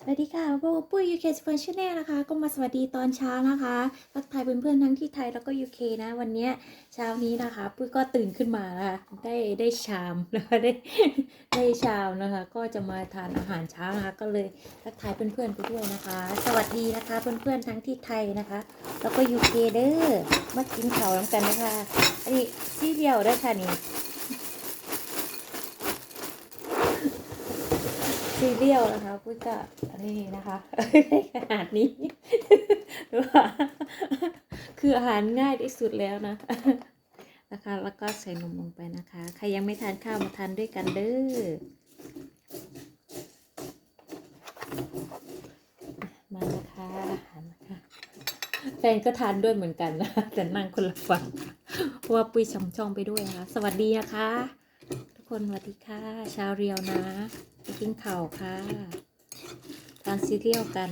สวัสดีค่ะโบปุ้ย UK s p e r c h a n n e l นะคะ ก็มาสวัสดีตอนเช้านะคะทักทายเพื่อนๆทั้งที่ไทยแล้วก็ UK นะวันนี้เช้านี้นะคะ ปุ้ยก็ตื่นขึ้นมานะคะได้ได้ชามนะคะได้ได้ชามนะคะ ก็จะมาทานอาหารเช้านะคะ ก็เลยทักทายเพื่อนๆไปด้วยนะคะ สวัสดีนะคะเพื่อนๆทั้งที่ไทยนะคะ แล้วก็ UK เด้อมากินข้าวน้ำกันนะคะอันนี้ซีเรียลด้อค่ะนี่ ซีเรียลนะคะปุ้ยก็นี่นะคะขนาดนี้หรือว่าคืออาหารง่ายที่สุดแล้วนะนะคะ แล้วก็ใส่นมลงไปนะคะ ใครยังไม่ทานข้าวมาทานด้วยกันเด้อมานะคะอาหารนะคะแฟนก็ทานด้วยเหมือนกันนะแต่นั่งคนละฝั่งเพราะว่าปุ้ยช่องช่องไปด้วยนะคะ สวัสดีนะคะ คนสวัสดีค่ะ ชาวเรียวนะไปกินข่าวค่ะ ทานซีเรียลกัน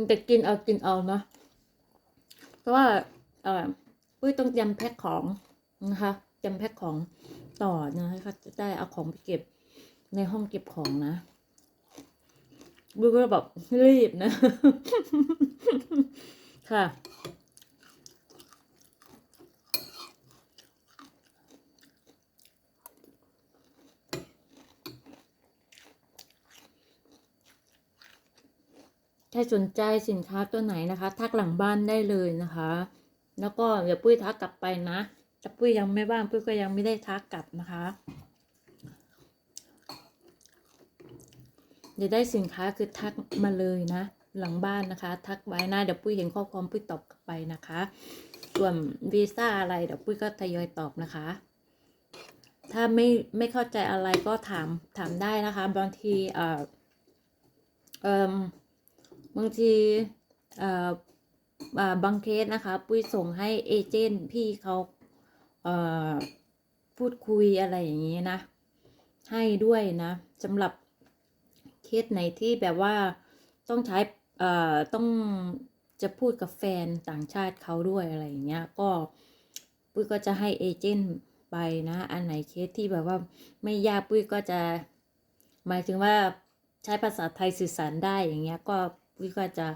มันจะกินเอากินเอาเนาะเพราะว่าเออปุ้ยต้องจำแพ็คของนะคะจำแพ็คของต่อนะคะจะได้เอาของไปเก็บในห้องเก็บของนะปุ้ยก็แบบรีบนะ ค่ะ ใครสนใจสินค้าตัวไหนนะคะ ทักหลังบ้านได้เลยนะคะ แล้วก็เดี๋ยวปุ้ยทักกลับไปนะแต่ปุ้ยยังไม่ว่างปุ้ยก็ยังไม่ได้ทักกลับนะคะเดี๋ยวได้สินค้าคือทักมาเลยนะ หลังบ้านนะคะ ทักไว้นะเดี๋ยวปุ้ยเห็นข้อความปุ้ยตอบกลับไปนะคะ ส่วนวีซ่าอะไรเดี๋ยวปุ้ยก็ทยอยตอบนะคะ ถ้าไม่ไม่เข้าใจอะไรก็ถามถามได้นะคะ บางทีเอ่อเอ่อ บางทีบางเคสนะคะ ปุ้ยส่งให้เอเจนต์พี่เขาเพูดคุยอะไรอย่างนี้นะ ให้ด้วยนะสำหรับเคสไหนที่แบบว่าต้องใช้ต้องจะพูดกับแฟนต่างชาติเขาด้วยอะไรอย่างเงี้ย ก็ปุ้ยก็จะให้เอเจนต์ไปนะ อันไหนเคสที่แบบว่าไม่ยากปุ้ยก็จะ หมายถึงว่าใช้ภาษาไทยสื่อสารได้อย่างเงี้ยก็ ปุ้ยก็จะ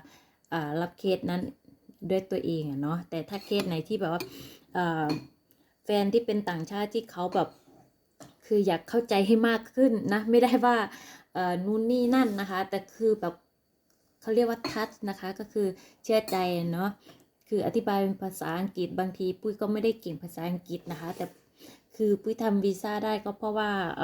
รับเคสนั้นด้วยตัวเองอะเนาะแต่ถ้าเคสไหนที่แบบว่าแฟนที่เป็นต่างชาติที่เขาแบบคืออยากเข้าใจให้มากขึ้นนะ ไม่ได้ว่านู่นนี่นั่นนะคะ แต่คือแบบเขาเรียกว่าทัชนะคะ ก็คือเชื่อใจเนาะคืออธิบายเป็นภาษาอังกฤษบางทีปุ้ยก็ไม่ได้เก่งภาษาอังกฤษนะคะ แต่คือปุ้ยทำวีซ่าได้ก็เพราะว่าอ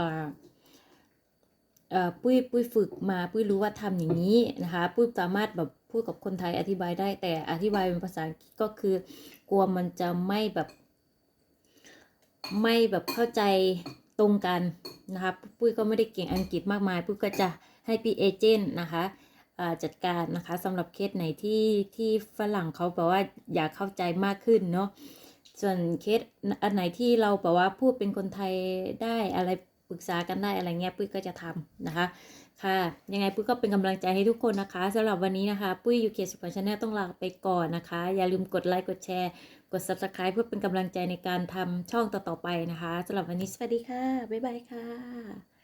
ปุ้ยปุ้ยฝึกมาปุ้ยรู้ว่าทำอย่างนี้นะคะปุ้ยสามารถแบบพูดกับคนไทยอธิบายได้แต่อธิบายเป็นภาษาอังกฤษก็คือกลัวมันจะไม่แบบ ไม่แบบเข้าใจตรงกันนะคะปุ้ยก็ไม่ได้เก่งอังกฤษมากมายปุ้ยก็จะให้พี่เอเจนต์นะคะจัดการนะคะสำหรับเคสไหนที่ที่ฝรั่งเขาแบบว่าอยากเข้าใจมากขึ้นเนาะส่วนเคสอันไหนที่เราแบบว่าพูดเป็นคนไทยได้อะไร ปรึกษากันได้อะไรเงี้ยปุ้ยก็จะทำนะคะ ค่ะ ยังไงปุ้ยก็เป็นกำลังใจให้ทุกคนนะคะสำหรับวันนี้นะคะ ปุ้ยยูเคสุพรรณชาแนลต้องลาไปก่อนนะคะ อย่าลืมกดไลค์กดแชร์ กด subscribe เพื่อเป็นกำลังใจในการทำช่องต่อๆไปนะคะสำหรับวันนี้สวัสดีค่ะบ๊ายบายค่ะ